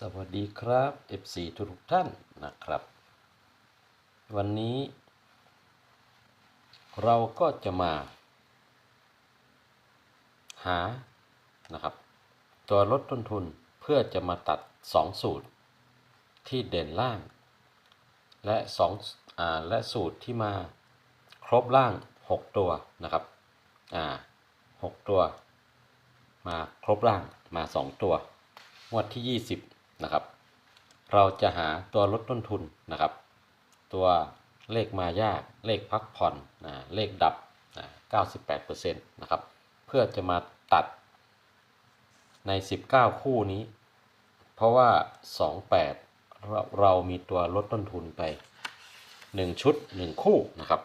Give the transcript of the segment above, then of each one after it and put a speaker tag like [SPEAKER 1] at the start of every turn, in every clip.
[SPEAKER 1] สวัสดีครับ FC ทุกท่านนะครับ วันนี้ เราก็จะมา หานะครับ ตัวลดต้นทุนเพื่อจะมาตัด 2 สูตรที่เด่นล่าง และ2อ่าและสูตรที่มาครบล่าง 6 ตัวนะครับอ่า6ตัว มาครบล่างมา 2 ตัวงวดที่ 20 นะครับ เราจะหาตัวลดต้นทุนนะครับ ตัวเลขมายากเลขพักผ่อนนะเลขดับนะ98%นะครับ เพื่อจะมาตัดใน 19 คู่นี้ เพราะว่า 28 เราเรามีตัวลดต้นทุนไป 1 ชุด 1 คู่นะครับ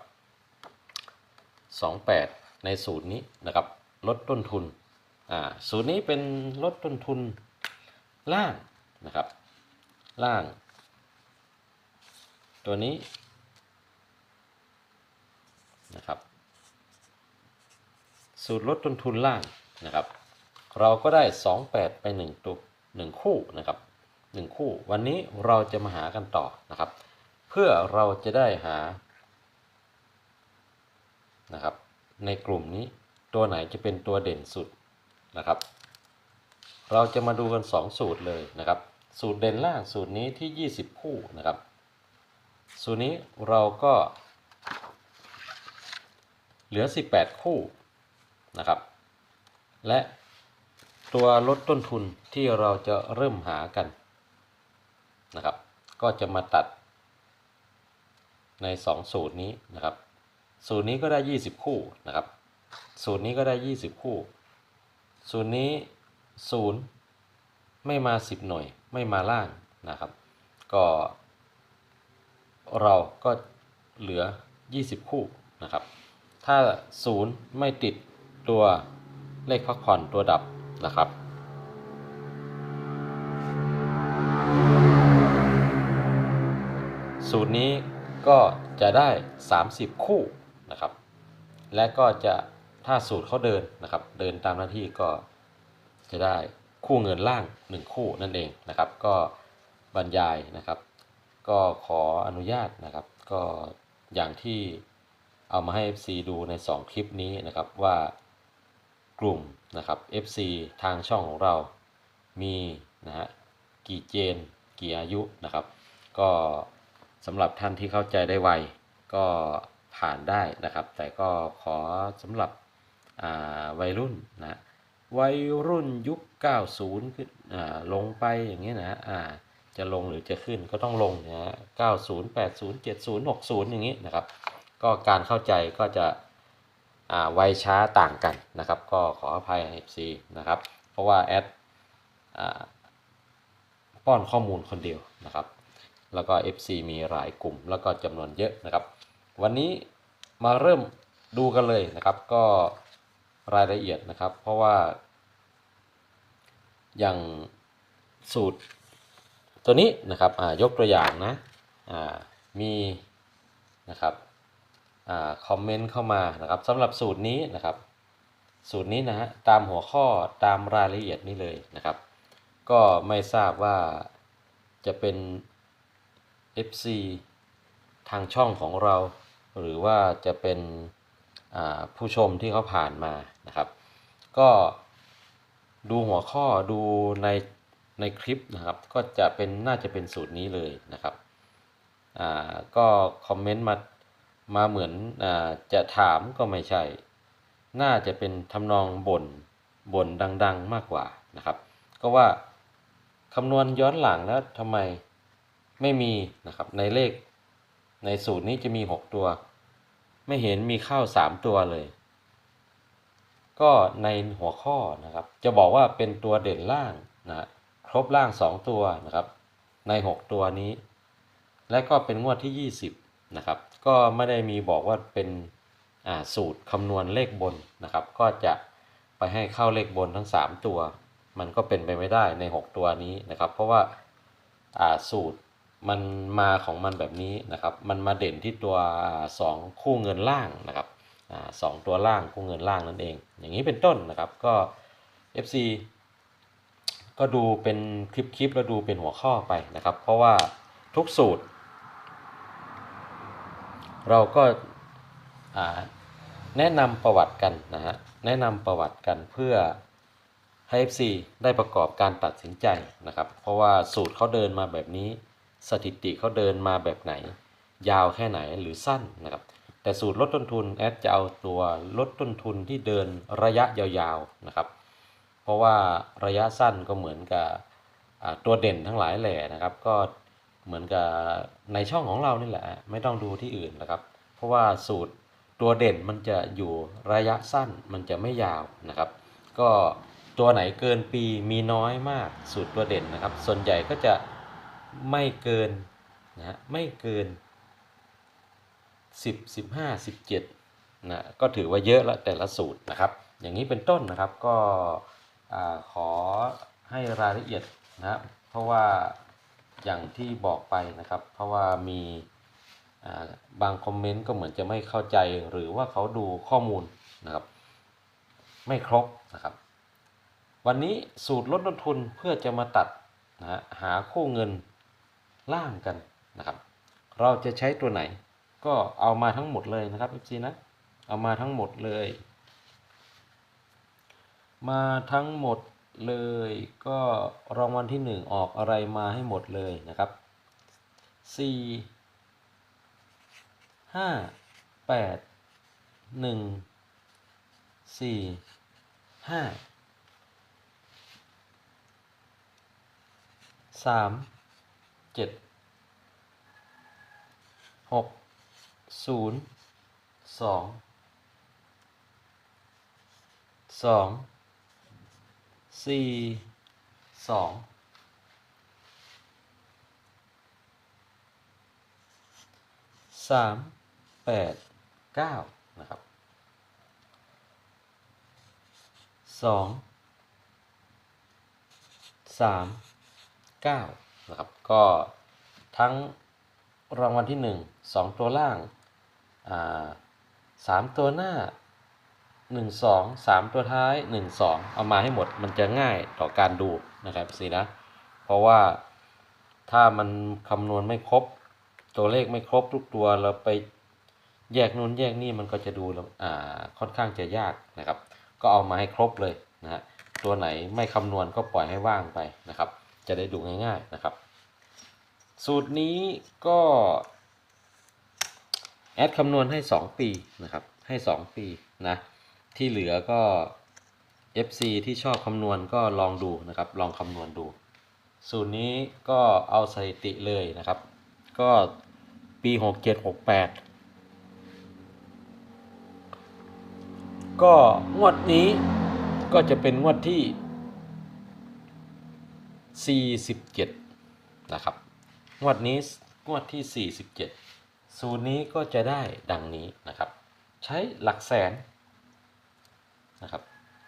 [SPEAKER 1] 28 ในสูตรนี้นะครับลดต้นทุนอ่าสูตรนี้เป็นลดต้นทุนล่าง นะครับ ล่าง ตัวนี้นะครับ สูตรลดต้นทุนล่างนะครับ เราก็ได้ 28 ไป1ตัว1คู่นะครับ 1 คู่ วันนี้เราจะมาหากันต่อนะครับ เพื่อเราจะได้หานะครับ ในกลุ่มนี้ตัวไหนจะเป็นตัวเด่นสุดนะครับ เราจะมาดูกัน 2 สูตรเลยนะครับ สูตรเด่นล่างสูตรนี้ที่ 20 คู่นะครับ สูตรนี้เราก็เหลือ 18 คู่นะครับ และตัวลดต้นทุนที่เราจะเริ่มหากันนะครับ ก็จะมาตัดใน 2 สูตรนี้นะครับ สูตรนี้ก็ได้ 20 คู่นะครับ สูตรนี้ก็ได้ 20 คู่ สูตรนี้ 0 ไม่มา 10 หน่วย ไม่มาล่างนะครับ ก็เราก็เหลือ 20 คู่นะครับ ถ้า 0 ไม่ติดตัวเลขพักผ่อนตัวดับนะครับ สูตรนี้ก็จะได้ 30 คู่นะครับ และก็จะถ้าสูตรเขาเดินนะครับ เดินตามหน้าที่ก็จะได้ คู่เงินล่าง 1 คู่นั่นเองนะครับ ก็บรรยายนะครับ ก็ขออนุญาตนะครับ ก็อย่างที่เอามาให้ FC ดูใน 2 คลิปนี้นะครับว่ากลุ่มนะครับ FC ทางช่องของเรามีนะฮะกี่เจนกี่อายุนะครับ ก็สำหรับท่านที่เข้าใจได้ไวก็ผ่านได้นะครับ แต่ก็ขอสำหรับวัยรุ่นนะ วัยรุ่นยุค 90ขึ้นลงไปอย่างเงี้ยนะะอ่าจะลงหรือจะขึ้นก็ต้องลงนะฮะ90 80 70 60 อย่างงี้นะครับ ก็การเข้าใจก็จะอ่าไวช้าต่างกันนะครับ ก็ขออภัย FC นะครับ เพราะว่าแอดอ่าป้อนข้อมูลคนเดียวนะครับ แล้วก็ FC มีหลายกลุ่มแล้วก็จำนวนเยอะนะครับ วันนี้มาเริ่มดูกันเลยนะครับ ก็ รายละเอียดนะครับ เพราะว่า อย่างสูตรตัวนี้นะครับยกตัวอย่างนะมีนะครับอคอมเมนต์เข้ามานะครับสำหรับสูตรนี้นะครับ สูตรนี้นะฮะตามหัวข้อตามรายละเอียดนี้เลยนะครับ ก็ไม่ทราบว่าจะเป็น FC ทางช่องของเรา หรือว่าจะเป็น ผู้ชมที่เขาผ่านมานะครับ ก็ดูหัวข้อดูในในคลิปนะครับ ก็จะเป็นน่าจะเป็นสูตรนี้เลยนะครับก็คอมเมนต์มามาเหมือนอจะถามก็ไม่ใช่ น่าจะเป็นทำนองบ่นบ่นดัง ๆมากกว่านะครับ ก็ว่าคำนวณย้อนหลังแล้วทำไมไม่มีนะครับในเลขในสูตรนี้จะมี 6 ตัว ไม่เห็นมีข้า3ตัวเลย ก็ในหัวข้อนะครับ จะบอกว่าเป็นตัวเด่นล่างนะครบล่าง2ตัวนะครับ ใน6ตัวนี้ และก็เป็นงวดที่20นะครับ ก็ไม่ได้มีบอกว่าเป็นอ่าสูตรคำนวณเลขบนนะครับ ก็จะไปให้เข้าเลขบนทั้ง 3 ตัว มันก็เป็นไปไม่ได้ใน 6 ตัวนี้นะครับ เพราะว่าอ่าสูตร มันมาของมันแบบนี้นะครับ มันมาเด่นที่ตัวอ่าสองคู่เงินล่างนะครับอสองตัวล่างคู่เงินล่างนั่นเอง อย่างนี้เป็นต้นนะครับก็ FC ก็ดูเป็นคลิปๆแล้วดูเป็นหัวข้อไปนะครับ เพราะว่าทุกสูตร เราก็าแนะนำประวัติกันนะฮะแนะนำประวัติกันเพื่อให้ FC ได้ประกอบการตัดสินใจนะครับ เพราะว่าสูตรเขาเดินมาแบบนี้ สถิติเขาเดินมาแบบไหน ยาวแค่ไหนหรือสั้นนะครับแต่สูตรลดต้นทุนแอดจะเอาตัวลดต้นทุนที่เดินระยะยาวๆนะครับ เพราะว่าระยะสั้นก็เหมือนกับตัวเด่นทั้งหลายแหล่นะครับ ก็เหมือนกับในช่องของเรานี่แหละ ไม่ต้องดูที่อื่นนะครับ เพราะว่าสูตรตัวเด่นมันจะอยู่ระยะสั้นมันจะไม่ยาวนะครับ ก็ตัวไหนเกินปีมีน้อยมากสูตรตัวเด่นนะครับ ส่วนใหญ่ก็จะ ไม่เกินนะฮะไม่เกิน 10 15 17นะก็ถือว่าเยอะแล้วแต่ละสูตรนะครับ อย่างนี้เป็นต้นนะครับก็ขอให้รายละเอียดนะครับเพราะว่าอย่างที่บอกไปนะครับ เพราะว่ามีบางคอมเมนต์ก็เหมือนจะไม่เข้าใจหรือว่าเขาดูข้อมูลนะครับ ไม่ครบนะครับ วันนี้สูตรลดต้นทุนเพื่อจะมาตัดนะฮะหาคู่เงิน ล่างกันนะครับ เราจะใช้ตัวไหน ก็เอามาทั้งหมดเลยนะครับ FC นะ เอามาทั้งหมดเลย มาทั้งหมดเลยก็รางวัลที่หนึ่งออกอะไรมาให้หมดเลยนะครับสี่ห้าแปดหนึ่งสี่ห้าสาม เจ็ดหกศูนย์สองสองสี่สองสามแปดเก้านะครับสองสามเก้า นะครับ ก็ทั้งรางวัลที่หนึ่งสองตัวล่างอ่าสามตัวหน้าหนึ่งสองสามตัวท้ายหนึ่งสองเอามาให้หมดมันจะง่ายต่อการดูนะครับสินะ เพราะว่าถ้ามันคำนวณไม่ครบ ตัวเลขไม่ครบทุกตัวเราไปแยกนู้นแยกนี่มันก็จะดูอ่าค่อนข้างจะยากนะครับ ก็เอามาให้ครบเลยนะฮะตัวไหนไม่คำนวณก็ปล่อยให้ว่างไปนะครับ จะได้ดูง่าย ๆนะครับ สูตรนี้ก็แอดคำนวณให้ 2 ปีนะครับ ให้ 2 ปีนะที่เหลือก็ FC ที่ชอบคำนวณก็ลองดูนะครับ ลองคำนวณดู สูตรนี้ก็เอาสถิติเลยนะครับ ก็ปี 67 68 ก็งวดนี้ก็จะเป็นงวดที่ 47 นะครับ งวดนี้งวดที่ 47 สูตรนี้ก็จะได้ดังนี้นะครับ ใช้หลักแสนนะครับ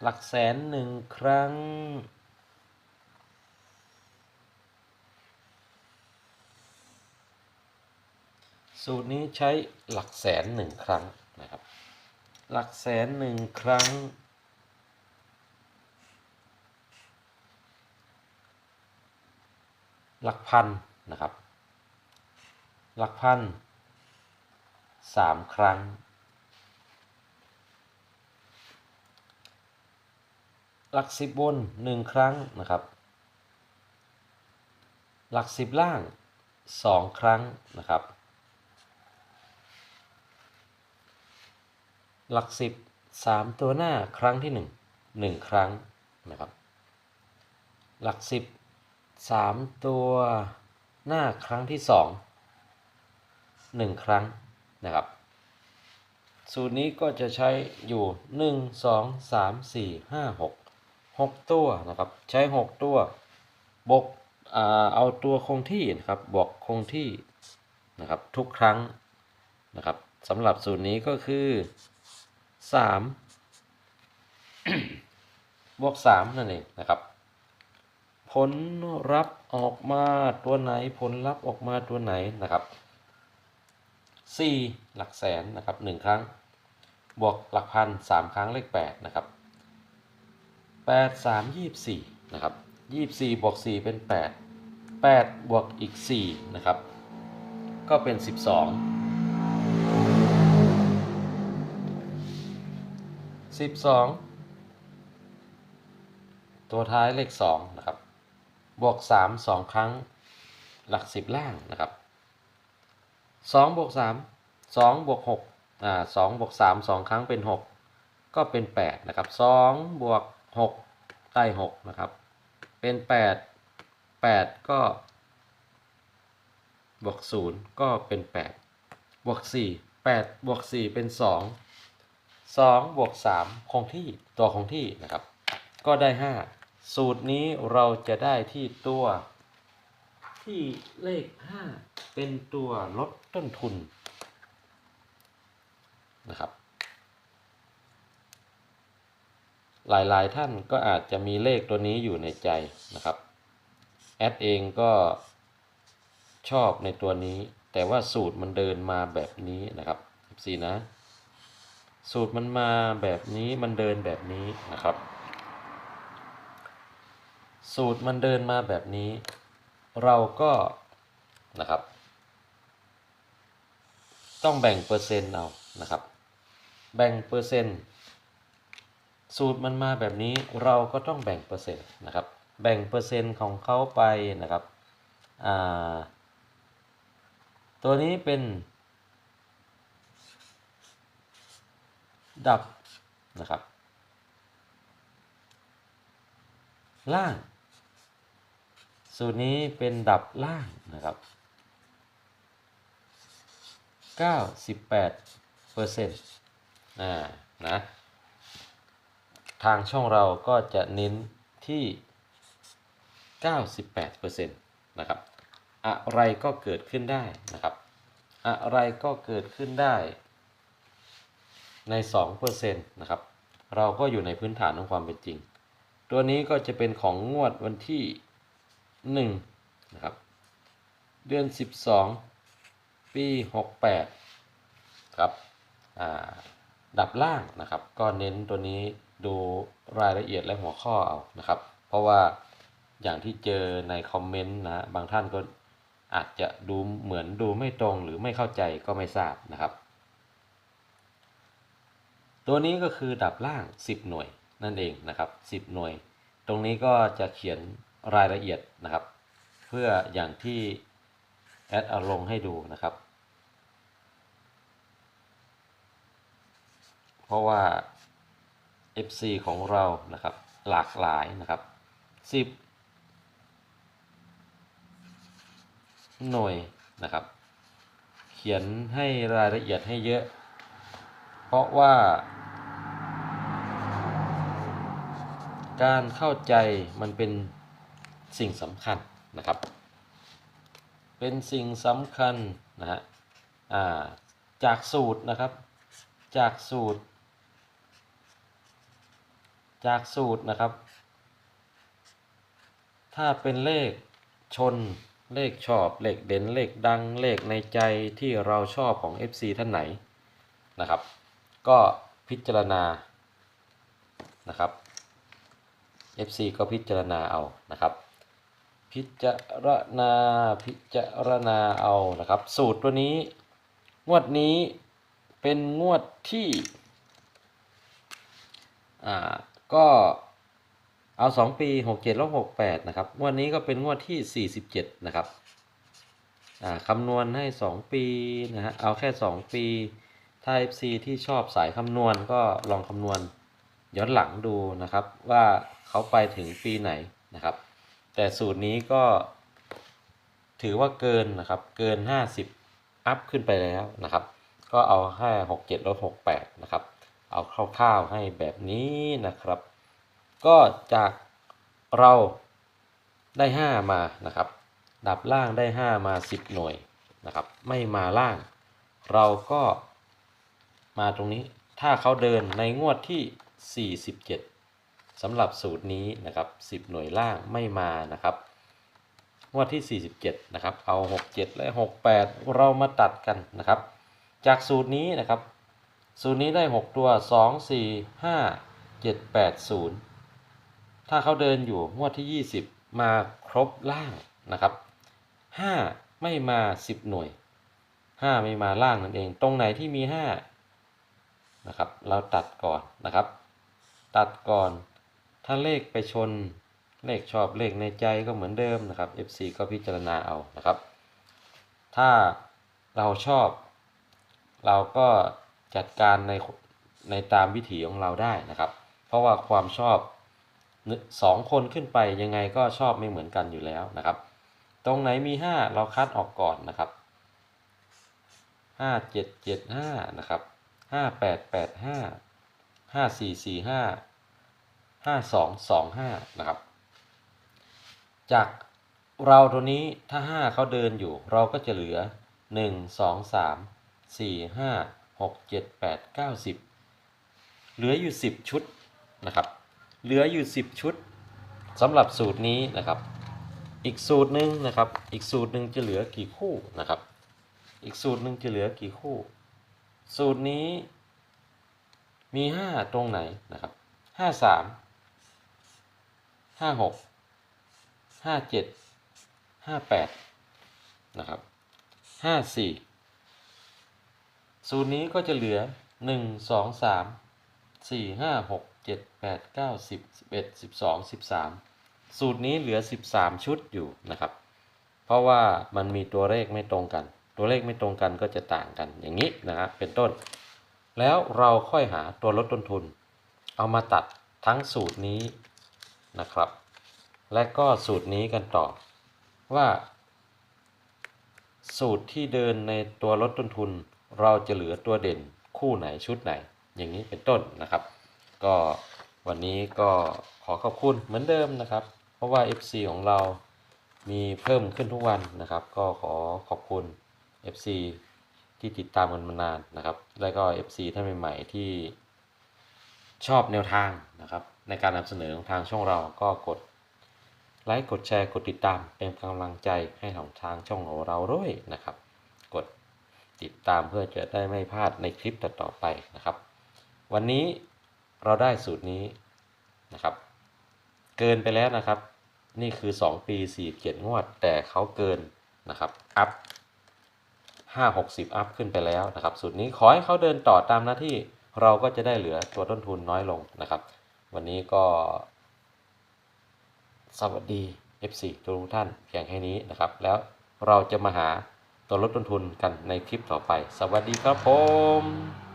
[SPEAKER 1] หลักแสนหนึ่งครั้ง สูตรนี้ใช้หลักแสนหนึ่งครั้งนะครับ หลักแสนหนึ่งครั้ง หลักพันนะครับ หลักพันสามครั้ง หลักสิบบนหนึ่งครั้งนะครับ หลักสิบล่างสองครั้งนะครับ หลักสิบสามตัวหน้าครั้งที่หนึ่งหนึ่งครั้งนะครับ หลักสิบ สามตัวหน้าครั้งที่สองหนึ่งครั้งนะครับ สูตรนี้ก็จะใช้อยู่หนึ่งสองสามสี่ห้าหกหกตัวนะครับ ใช้หกตัวบวกเอาตัวคงที่นะครับบวกคงที่นะครับทุกครั้งนะครับสำหรับสูตรนี้ก็คือสามบวกสามนั่นเองนะครับ ผลลัพธ์ออกมาตัวไหนผลลัพธ์ออกมาตัวไหนนะครับ 4 หลักแสนนะครับ 1 ครั้ง บวกหลักพัน 3 ครั้งเลข 8 นะครับ 8 3 24 นะครับยี่สี่บวกสี่เป็นแปดแปดบวกอีกสี่นะครับ ก็เป็นสิบสองสิบสองตัวท้ายเลขสองนะครับ บวกสามสองครั้งหลักสิบล่างนะครับสองบวกสามสองบวกหกอ่าสองบวกสามสองครั้งเป็นหกก็เป็นแปดนะครับสองบวกหกได้หกนะครับ เป็นแปดแปดก็บวกศูนย์ก็เป็นแปดบวกสี่แปดบวกสี่เป็นสองสองบวกสามคงที่ตัวคงที่นะครับ ก็ได้ห้า สูตรนี้เราจะได้ที่ตัวที่เลข 5 เป็นตัวลดต้นทุนนะครับ หลายๆท่านก็อาจจะมีเลขตัวนี้อยู่ในใจนะครับ แอดเองก็ชอบในตัวนี้ แต่ว่าสูตรมันเดินมาแบบนี้นะครับสีนะ สูตรมันมาแบบนี้มันเดินแบบนี้นะครับ สูตรมันเดินมาแบบนี้ เราก็นะครับ ต้องแบ่งเปอร์เซ็นต์เอานะครับ แบ่งเปอร์เซ็นต์สูตรมันมาแบบนี้เราก็ต้องแบ่งเปอร์เซ็นต์นะครับ แบ่งเปอร์เซ็นต์ของเขาไปนะครับตัวนี้เป็น ดับนะครับ ล่าง สูตรนี้เป็นดับล่างนะครับ 98เปอร์เซ็นต์นะทางช่องเราก็จะเน้นที่ 98เปอร์เซ็นต์นะครับ อะไรก็เกิดขึ้นได้นะครับ อะไรก็เกิดขึ้นได้ใน2เปอร์เซ็นต์นะครับ เราก็อยู่ในพื้นฐานของความเป็นจริง ตัวนี้ก็จะเป็นของงวดวันที่ 1นะครับ เดือน12ปี68ครับดับล่างนะครับ ก็เน้นตัวนี้ดูรายละเอียดและหัวข้อเอานะครับ เพราะว่าอย่างที่เจอในคอมเมนต์นะบางท่านก็อาจจะดูเหมือนดูไม่ตรงหรือไม่เข้าใจก็ไม่ทราบนะครับ ตัวนี้ก็คือดับล่าง 10 หน่วยนั่นเองนะครับ 10 หน่วย ตรงนี้ก็จะเขียน รายละเอียดนะครับ เพื่ออย่างที่แอดเอาลงให้ดูนะครับ เพราะว่า FC ของเรานะครับหลากหลายนะครับ 10 หน่วยนะครับ เขียนให้รายละเอียดให้เยอะ เพราะว่า การเข้าใจมันเป็น สิ่งสำคัญนะครับ เป็นสิ่งสำคัญนะฮะาจากสูตรนะครับ จากสูตร จากสูตรนะครับ ถ้าเป็นเลขชนเลขชอบเลขเด่นเลขดังเลขในใจที่เราชอบของ FC ท่านไหนนะครับ ก็พิจารณานะครับ FC ก็พิจารณาเอานะครับ พิจารณาพิจารณาเอานะครับ สูตรตัวนี้ งวดนี้เป็นงวดที่อ่าก็เอา 2 ปี 67แล้ว68 นะครับ งวดนี้ก็เป็นงวดที่ 47 นะครับอ่าคำนวณให้ 2 ปีนะฮะเอาแค่ 2 ปีถ้า FC ที่ชอบสายคำนวณก็ลองคำนวณย้อนหลังดูนะครับ ว่าเขาไปถึงปีไหนนะครับ แต่สูตรนี้ก็ถือว่าเกินนะครับ เกิน 50 อัพขึ้นไปแล้วนะครับ ก็เอาแค่67ลด68 นะครับ เอาคร่าวๆให้แบบนี้นะครับ ก็จากเราได้ 5 มานะครับ ดับล่างได้ 5 มา 10 หน่วยนะครับ ไม่มาล่าง เราก็มาตรงนี้ ถ้าเขาเดินในงวดที่ 47 สำหรับสูตรนี้นะครับ 10 หน่วยล่างไม่มานะครับงวดที่ 47 นะครับ เอา 67 และ 68 เรามาตัดกันนะครับ จากสูตรนี้นะครับ สูตรนี้ได้ 6 ตัว 2 4 5 7 8 0 ถ้าเขาเดินอยู่งวดที่ 20 มาครบล่างนะครับห้าไม่มาสิบหน่วยห้าไม่มาล่างนั่นเอง ตรงไหนที่มีห้านะครับ เราตัดก่อนนะครับ ตัดก่อน ถ้าเลขไปชนเลขชอบเลขในใจก็เหมือนเดิมนะครับ FC ก็พิจารณาเอานะครับ ถ้าเราชอบ เราก็จัดการในในตามวิถีของเราได้นะครับ เพราะว่าความชอบนึสองคนขึ้นไปยังไงก็ชอบไม่เหมือนกันอยู่แล้วนะครับ ตรงไหนมี 5 เราคัดออกก่อนนะครับ 5 7 7 5 นะครับ 5 8 8 5 5 4 4 5 5 2 2 5 นะครับ จากเราตัวนี้ถ้า 5เขาเดินอยู่เราก็จะเหลือ 1 2 3 4 5 6 7 8 9 10 เหลืออยู่ 10 ชุดนะครับ เหลืออยู่ 10 ชุดสำหรับสูตรนี้นะครับ อีกสูตรหนึ่งนะครับ อีกสูตรหนึ่งจะเหลือกี่คู่นะครับ อีกสูตรหนึ่งจะเหลือกี่คู่ สูตรนี้มี 5 ตรงไหนนะครับ 5 3 5 6 5 7 5 8นะครับ5 4สูตรนี้ก็จะเหลือ1 2 3 4 5 6 7 8 9 10 11 12 13สูตรนี้เหลือ13ชุดอยู่นะครับ เพราะว่ามันมีตัวเลขไม่ตรงกัน ตัวเลขไม่ตรงกันก็จะต่างกันอย่างนี้นะครับเป็นต้น แล้วเราค่อยหาตัวลดต้นทุน เอามาตัดทั้งสูตรนี้ นะครับ และก็สูตรนี้กันต่อว่า สูตรที่เดินในตัวลดต้นทุน เราจะเหลือตัวเด่นคู่ไหนชุดไหน อย่างนี้เป็นต้นนะครับ ก็วันนี้ก็ขอขอบคุณเหมือนเดิมนะครับ เพราะว่า FC ของเรามีเพิ่มขึ้นทุกวันนะครับ ก็ขอขอบคุณ FC ที่ติดตามกันมานานนะครับ แล้วก็ FC ท่านใหม่ๆที่ชอบแนวทางนะครับ ในการนำเสนอของทางช่องเราก็กดไลค์กดแชร์กดติดตามเป็นกำลังใจให้ของทางช่องของเราด้วยนะครับ กดติดตามเพื่อจะได้ไม่พลาดในคลิปต่อๆไปนะครับ วันนี้เราได้สูตรนี้นะครับ เกินไปแล้วนะครับ นี่คือ 2 ปี 47 งวด แต่เขาเกินนะครับอัพ5 60 อัพขึ้นไปแล้วนะครับ สูตรนี้ขอให้เขาเดินต่อตามหน้าที่เราก็จะได้เหลือตัวต้นทุนน้อยลงนะครับ วันนี้ก็ สวัสดี FC ทุกท่านเพียงแค่นี้นะครับ แล้วเราจะมาหาตัวลดต้นทุนกันในคลิปต่อไป สวัสดีครับผม